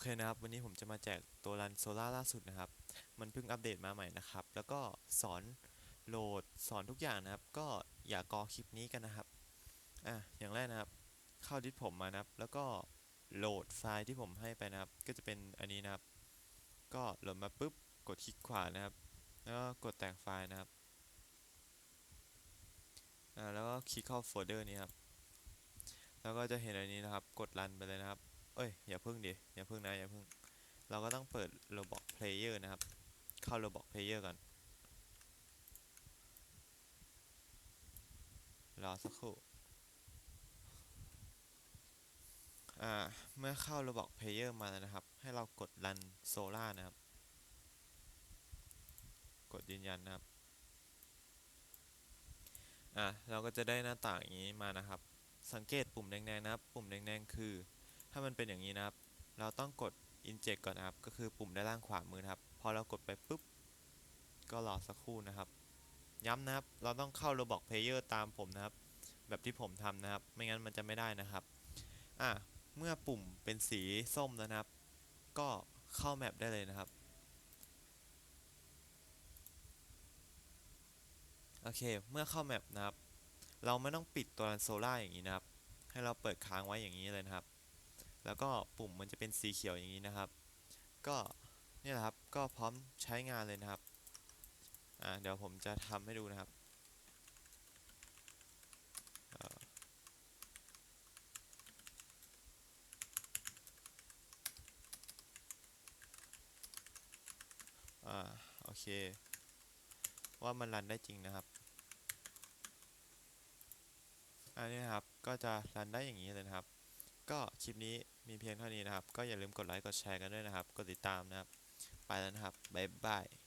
เคนะครับ วันนี้ผมจะมาแจกตัวรันโซล่าล่าสุดนะครับ มันเพิ่งอัปเดตมาใหม่นะครับ แล้วก็สอนโหลดสอนทุกอย่างนะครับ ก็อย่ากอคลิปนี้กันนะครับ อะ อย่างแรกนะครับ เข้าดิสผมมานะครับ แล้วก็โหลดไฟล์ที่ผมให้ไปนะครับ ก็จะเป็นอันนี้นะครับ ก็โหลดมาปุ๊บ กดคลิกขวานะครับ แล้วก็กดแต่งไฟล์นะครับ อ่า แล้วก็คลิกเข้าโฟลเดอร์นี้ครับ แล้วก็จะเห็นอันนี้นะครับ กดรันไปเลยนะครับ เอ้ยอย่าพึ่งดิอย่าพึ่งนะอย่าพึ่ง เราก็ต้องเปิด Roblox Player นะครับ เข้า Roblox Player ก่อนรอสักครู่อ่าเมื่อเข้า Roblox Player มาแล้วนะครับ ให้เรากด Run Solar นะครับ กดยืนยันนะครับอะเราก็จะได้หน้าต่างอย่างนี้มานะครับ สังเกตปุ่มแดงๆนะครับ ปุ่มแดงๆคือ ถ้ามันเป็นอย่างนี้นะครับ เราต้องกด inject ก่อนนะครับ ก็คือปุ่มด้านล่างขวามือนะครับ พอเรากดไปปุ๊บ ก็รอสักครู่นะครับ ย้ำนะครับ เราต้องเข้า Roblox Player ตามผมนะครับ แบบที่ผมทำนะครับ ไม่งั้นมันจะไม่ได้นะครับ อะ เมื่อปุ่มเป็นสีส้มแล้วนะครับ ก็เข้าแมปได้เลยนะครับ โอเค เมื่อเข้าแมปนะครับ เราไม่ต้องปิดตัวโซล่าอย่างนี้นะครับ ให้เราเปิดค้างไว้อย่างนี้เลยนะครับ แล้วก็ปุ่มมันจะเป็นสีเขียวอย่างนี้นะครับ ก็นี่แหละครับก็พร้อมใช้งานเลยนะครับอ่าเดี๋ยวผมจะทำให้ดูนะครับอ่าโอเค ว่ามันรันได้จริงนะครับอันนี้นะครับก็จะรันได้อย่างนี้เลยนะครับ ก็คลิปนี้มีเพียงเท่านี้นะครับ ก็อย่าลืมกดไลค์ กดแชร์กันด้วยนะครับ กดติดตามนะครับ ไปแล้วนะครับ บ๊ายบาย